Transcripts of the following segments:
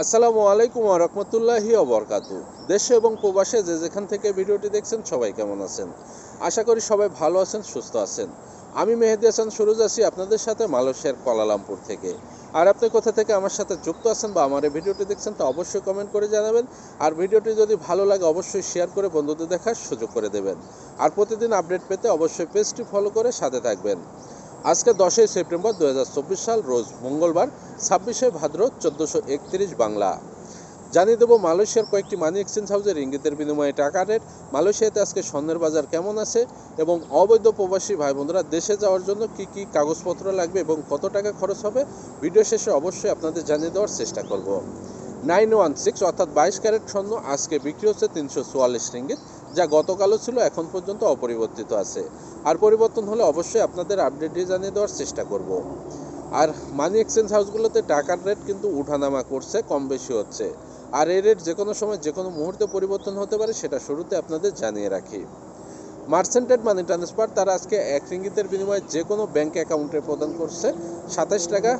আসসালামু আলাইকুম রহমতুল্লাহি অবরকাতু দেশে এবং প্রবাসে যে যেখান থেকে ভিডিওটি দেখছেন, সবাই কেমন আছেন? আশা করি সবাই ভালো আছেন, সুস্থ আছেন। আমি মেহেদি হাসান সুরুজ আছি আপনাদের সাথে মালয়েশিয়ার কলালামপুর থেকে। আর আপনি কোথা থেকে আমার সাথে যুক্ত আছেন বা আমার এই ভিডিওটি দেখছেন, তো অবশ্যই কমেন্ট করে জানাবেন। আর ভিডিওটি যদি ভালো লাগে, অবশ্যই শেয়ার করে বন্ধুদের দেখার সুযোগ করে দেবেন। আর প্রতিদিন আপডেট পেতে অবশ্যই পেজটি ফলো করে সাথে থাকবেন। আজকে দশই সেপ্টেম্বর দু হাজার চব্বিশ সাল, রোজ মঙ্গলবার, ছাব্বিশে ভাদ্র চোদ্দোশো বাংলা। জানিয়ে দেবো, মালয়েশিয়ার কয়েকটি মানি এক্সচেঞ্জ হাউসের ইঙ্গিতের বিনিময়ে টাকা রেট। মালয়েশিয়াতে আজকে স্বর্ণের বাজার কেমন আছে এবং অবৈধ প্রবাসী ভাই বোনরা দেশে যাওয়ার জন্য কি কি কাগজপত্র লাগবে এবং কত টাকা খরচ হবে, ভিডিও শেষে অবশ্যই আপনাদের জানিয়ে দেওয়ার চেষ্টা করব। নাইন ওয়ান সিক্স অর্থাৎ বাইশ ক্যারেট স্বর্ণ আজকে বিক্রি হচ্ছে তিনশো চুয়াল্লিশ রিঙ্গিত। যা গতকালও ছিল, এখন পর্যন্ত অপরিবর্তিত আছে। আর পরিবর্তন হলে অবশ্যই আপনাদের আপডেটটি জানিয়ে দেওয়ার চেষ্টা করব। আর মানি এক্সচেঞ্জ হাউসগুলোতে টাকার রেট কিন্তু উঠানামা করছে, কম বেশি হচ্ছে। আর এই রেট যে কোনো সময় যে কোনো মুহূর্তে পরিবর্তন হতে পারে, সেটা শুরুতে আপনাদের জানিয়ে রাখি। মার্সেন্টেড মানি ট্রান্সফার তারা আজকে এক রিঙ্গিতের বিনিময়ে যে কোনো ব্যাঙ্ক অ্যাকাউন্টে প্রদান করছে সাতাশ টাকা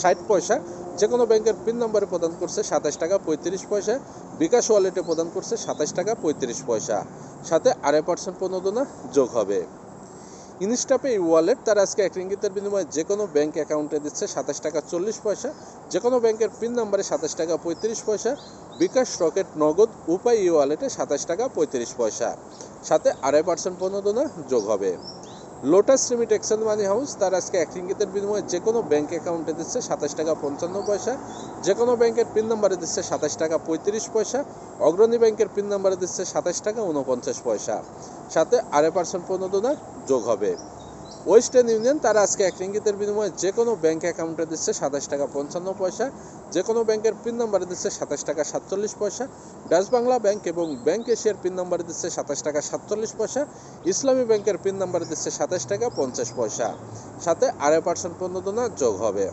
ষাট পয়সা যে কোনো ব্যাংকের পিন নম্বরে প্রদান করছে সাতাশ টাকা পঁয়ত্রিশ পয়সা, বিকাশ ওয়ালেটে প্রদান করছে সাতাশ টাকা পঁয়ত্রিশ পয়সা। সাথে আড়াই পার্সেন্ট প্রণোদনা যোগ হবে। ইনস্টাপে এই ওয়ালেট তারা আজকে এক রিঙ্গিতের বিনিময়ে যে কোনো ব্যাঙ্ক অ্যাকাউন্টে দিচ্ছে সাতাশ টাকা চল্লিশ পয়সা যে কোনো ব্যাংকের পিন নাম্বারে সাতাশ টাকা পঁয়ত্রিশ পয়সা, বিকাশ রকেট নগদ উপায় ই ওয়ালেটে সাতাশ টাকা পঁয়ত্রিশ পয়সা। সাথে আড়াই পার্সেন্ট প্রণোদনা যোগ হবে। Lotus remit exchange money house তার আজকে এক রিঙ্গিতের বিনিময়ে যে কোনো ব্যাঙ্ক অ্যাকাউন্টে দিচ্ছে সাতাশ টাকা পঞ্চান্ন পয়সা, যে কোনো ব্যাংকের পিন নাম্বারে দিচ্ছে সাতাশ টাকা পঁয়ত্রিশ পয়সা, অগ্রণী ব্যাংকের পিন নাম্বারে দিচ্ছে সাতাশ টাকা উনপঞ্চাশ পয়সা। সাথে আড়াই পার্সেন্ট প্রণোদনা যোগ হবে। ওয়েস্টার্ন ইউনিয়ন তারা আজকে এক রিঙ্গিতের বিনিময়ে যে কোনো ব্যাংক অ্যাকাউন্টে দিচ্ছে সাতাশ টাকা পঞ্চান্ন পয়সা যে কোনো ব্যাংকের পিন নম্বরে দিচ্ছে সাতাশ টাকা সাতচল্লিশ পয়সা ডাচ বাংলা ব্যাংক এবং ব্যাংক এশিয়ার পিন নম্বরে দিচ্ছে সাতাশ টাকা সাতচল্লিশ পয়সা ইসলামী ব্যাংকের পিন নম্বরে দিচ্ছে সাতাশ টাকা পঞ্চাশ পয়সা। সাথে আড়াই পার্সেন্ট প্রণোদনা যোগ হবে।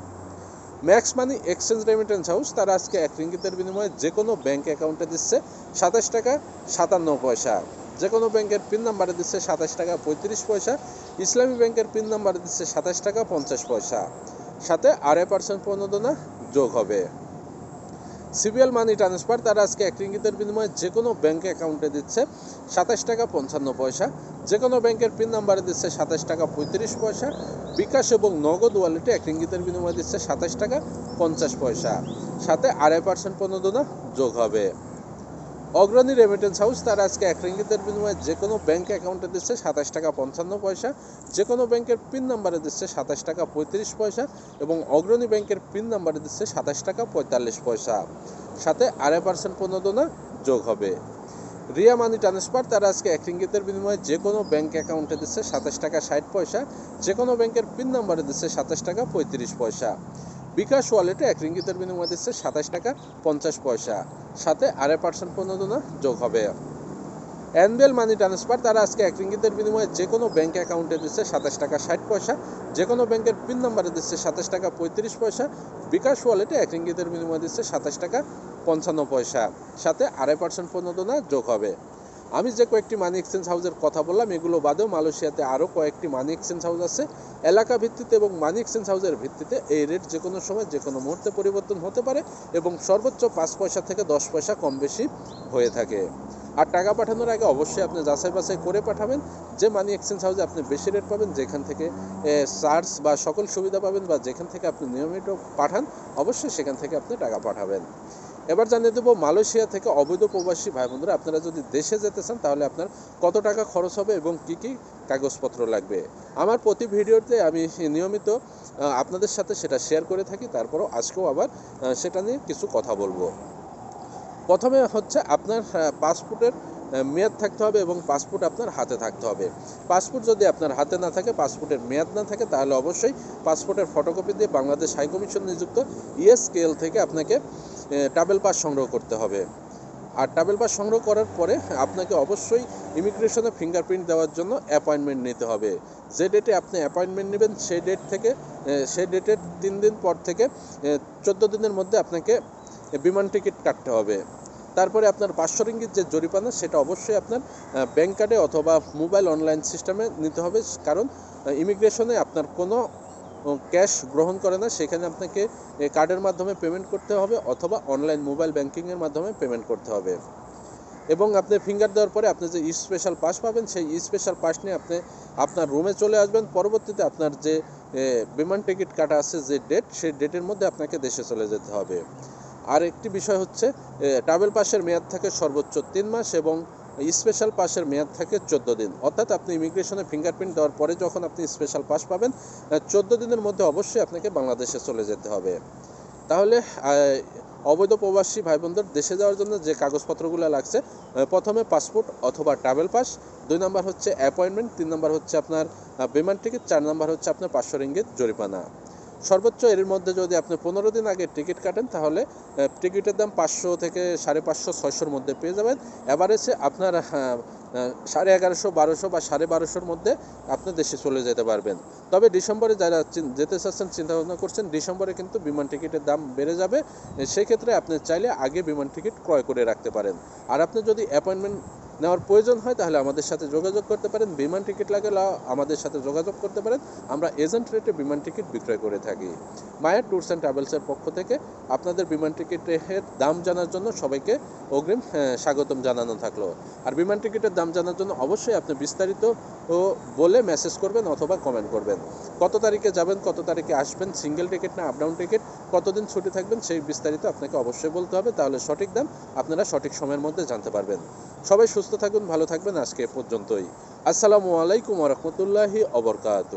Max money exchange remittance house তারা আজকে এক রিঙ্গিতের বিনিময়ে যে কোনো ব্যাংক অ্যাকাউন্টে দিচ্ছে সাতাশ টাকা সাতান্ন পয়সা। যে কোনো ব্যাংকের পিন নাম্বারে দিচ্ছে সাতাশ টাকা পঁয়ত্রিশ পয়সা, ইসলামী ব্যাংকের পিন নাম্বারে দিচ্ছে সাতাশ টাকা পঞ্চাশ পয়সা। সাথে আড়াই পার্সেন্ট প্রণোদনা যোগ হবে। সিবিএল মানি ট্রান্সফার তারা আজকে এক রিঙ্গিতের বিনিময়ে যে কোনো ব্যাংক অ্যাকাউন্টে দিচ্ছে সাতাশ টাকা পঞ্চান্ন পয়সা যে কোনো ব্যাংকের পিন নাম্বারে দিচ্ছে সাতাশ টাকা পঁয়ত্রিশ পয়সা, বিকাশ এবং নগদ ওয়ালেটে এক রিঙ্গিতের বিনিময়ে দিচ্ছে সাতাশ টাকা পঞ্চাশ পয়সা। সাথে আড়াই পার্সেন্ট প্রণোদনা যোগ হবে। অগ্রণী রেমিটেন্স হাউস তারা আজকে এক রিঙ্গিতের বিনিময়ে যে কোনো ব্যাংক অ্যাকাউন্টে দিচ্ছে সাতাশ টাকা পঞ্চান্ন পয়সা যে কোনো ব্যাংকের পিন নাম্বারে দিচ্ছে সাতাশ টাকা পঁয়ত্রিশ পয়সা এবং অগ্রণী ব্যাংকের পিন নাম্বারে দিচ্ছে সাতাশ টাকা পঁয়তাল্লিশ পয়সা। সাথে আড়াই পার্সেন্ট প্রণোদনা যোগ হবে। রিয়া মানি ট্রান্সফার তারা আজকে এক রিঙ্গিতের বিনিময়ে যে কোনো ব্যাংক অ্যাকাউন্টে দিচ্ছে সাতাশ টাকা ষাট পয়সা যে কোনো ব্যাংকের পিন নাম্বারে দিচ্ছে সাতাশ টাকা পঁয়ত্রিশ পয়সা। বিকাশ ওয়ালেটে এক রিঙ্গিতের বিনিময় দিচ্ছে সাতাশ টাকা পঞ্চাশ পয়সা। সাথে আড়াই পার্সেন্ট প্রণোদনা যোগ হবে। অ্যানবিএল মানি ট্রান্সফার, তারা আজকে এক রিঙ্গিতের বিনিময়ে যে কোনো ব্যাংক অ্যাকাউন্টে দিচ্ছে সাতাশ টাকা ষাট পয়সা যে কোনো ব্যাংকের পিন নাম্বারে দিচ্ছে সাতাশ টাকা পঁয়ত্রিশ পয়সা, বিকাশ ওয়ালেটে এক রিঙ্গিতের বিনিময়ে দিচ্ছে সাতাশ টাকা পঞ্চান্ন পয়সা। সাথে আড়াই পার্সেন্ট প্রণোদনা যোগ হবে। আমি যে কয়েকটি মানি এক্সচেঞ্জ হাউসের কথা বললাম, এগুলো বাদেও মালয়েশিয়াতে আরও কয়েকটি মানি এক্সচেঞ্জ হাউস আছে। এলাকা ভিত্তিতে এবং মানি এক্সচেঞ্জ হাউসের ভিত্তিতে এই রেট যে কোনো সময়, যে কোনো মুহূর্তে পরিবর্তন হতে পারে এবং সর্বোচ্চ পাঁচ পয়সা থেকে দশ পয়সা কম বেশি হয়ে থাকে। আর টাকা পাঠানোর আগে অবশ্যই আপনি যাচাই বাছাই করে পাঠাবেন। যে মানি এক্সচেঞ্জ হাউসে আপনি বেশি রেট পাবেন, যেখান থেকে চার্জ বা সকল সুবিধা পাবেন বা যেখান থেকে আপনি নিয়মিত পাঠান, অবশ্যই সেখান থেকে আপনি টাকা পাঠাবেন। এবার জানিয়ে দেবো, মালয়েশিয়া থেকে অবৈধ প্রবাসী ভাই বোনরা আপনারা যদি দেশে যেতে চান, তাহলে আপনার কত টাকা খরচ হবে এবং কি কি কাগজপত্র লাগবে? আমার প্রতি ভিডিওতে আমি নিয়মিত আপনাদের সাথে সেটা শেয়ার করে থাকি, তারপরও আজকেও আবার সেটা নিয়ে কিছু কথা বলব। প্রথমে হচ্ছে আপনার পাসপোর্টের মেয়াদ থাকতে হবে এবং পাসপোর্ট আপনার হাতে থাকতে হবে। পাসপোর্ট যদি আপনার হাতে না থাকে, পাসপোর্টের মেয়াদ না থাকে, তাহলে অবশ্যই পাসপোর্টের ফটোকপি দিয়ে বাংলাদেশ হাই কমিশন নিযুক্ত ইএসকেএল থেকে আপনাকে ট্রাভেল পাস সংগ্রহ করতে হবে। আর ট্রাভেল পাস সংগ্রহ করার পরে আপনাকে অবশ্যই ইমিগ্রেশনে ফিঙ্গারপ্রিন্ট দেওয়ার জন্য অ্যাপয়েন্টমেন্ট নিতে হবে। যে ডেটে আপনি অ্যাপয়েন্টমেন্ট নেবেন, সেই ডেট থেকে সেই ডেটের তিন দিন পর থেকে চোদ্দ দিনের মধ্যে আপনাকে বিমান টিকিট কাটতে হবে। তারপরে আপনার পাঁচশো যে জরিমানা সেটা অবশ্যই আপনার ব্যাংক কার্ডে অথবা মোবাইল অনলাইন সিস্টেমে নিতে হবে। কারণ ইমিগ্রেশনে আপনার কোনো ক্যাশ গ্রহণ করে না। সেখানে আপনাকে কার্ডের মাধ্যমে পেমেন্ট করতে হবে অথবা অনলাইন মোবাইল ব্যাংকিংয়ের মাধ্যমে পেমেন্ট করতে হবে। এবং আপনি ফিঙ্গার দেওয়ার পরে আপনি যে স্পেশাল পাস পাবেন, সেই স্পেশাল পাস নিয়ে আপনি আপনার রুমে চলে আসবেন। পরবর্তীতে আপনার যে বিমান টিকিট কাটা আছে যে ডেট সেই ডেটের মধ্যে আপনাকে দেশে চলে যেতে হবে। আর একটি বিষয় হচ্ছে ট্রাভেল পাসের মেয়াদ থাকে সর্বোচ্চ তিন মাস এবং স্পেশাল পাসের মেয়াদ থাকে চোদ্দ দিন। অর্থাৎ আপনি ইমিগ্রেশনে ফিঙ্গারপ্রিন্ট দেওয়ার পরে যখন আপনি স্পেশাল পাস পাবেন চোদ্দ দিনের মধ্যে অবশ্যই আপনাকে বাংলাদেশে চলে যেতে হবে। তাহলে অবৈধ প্রবাসী ভাই বোনদের দেশে যাওয়ার জন্য যে কাগজপত্রগুলো লাগছে প্রথমে পাসপোর্ট অথবা ট্রাভেল পাস দুই নম্বর হচ্ছে অ্যাপয়েন্টমেন্ট তিন নম্বর হচ্ছে আপনার বিমান টিকিট চার নম্বর হচ্ছে আপনার পাঁচশো রিঙ্গিত জরিমানা। সর্বোচ্চ এর মধ্যে যদি আপনি পনেরো দিন আগে টিকিট কাটেন তাহলে টিকিটের দাম পাঁচশো থেকে সাড়ে পাঁচশো ছয়শোর মধ্যে পেয়ে যাবেন। এভারেজে আপনার আহ, সাড়ে এগারোশো বারোশো বা সাড়ে বারোশোর মধ্যে আপনি দেশে চলে যেতে পারবেন। তবে ডিসেম্বরে যারা যেতে চাচ্ছেন চিন্তা ভাবনা করছেন ডিসেম্বরে কিন্তু বিমান টিকিটের দাম বেড়ে যাবে। সেক্ষেত্রে আপনি চাইলে আগে বিমান টিকিট ক্রয় করে রাখতে পারেন। আর আপনি যদি অ্যাপয়েন্টমেন্ট নেওয়ার প্রয়োজন হয়, তাহলে আমাদের সাথে যোগাযোগ করতে পারেন। বিমান টিকিট লাগলে আমাদের সাথে যোগাযোগ করতে পারেন। আমরা এজেন্ট রেটে বিমান টিকিট বিক্রয় করে থাকি। মায়ের ট্যুরস অ্যান্ড ট্রাভেলসের পক্ষ থেকে আপনাদের বিমান টিকিটের দাম জানার জন্য সবাইকে অগ্রিম স্বাগতম জানানো থাকল। আর বিমান টিকিটের দাম জানার জন্য অবশ্যই আপনি বিস্তারিত বলে মেসেজ করবেন অথবা কমেন্ট করবেন। কত তারিখে যাবেন, কত তারিখে আসবেন সিঙ্গেল টিকিট না আপ ডাউন টিকিট কতদিন ছুটি থাকবেন, সেই বিস্তারিত আপনাকে অবশ্যই বলতে হবে। তাহলে সঠিক দাম আপনারা সঠিক সময়ের মধ্যে জানতে পারবেন। সবাই সুস্থ থাকুন ভালো থাকবেন আজকে পর্যন্তই। আসসালামু আলাইকুম রহমতুল্লাহি অবরকাত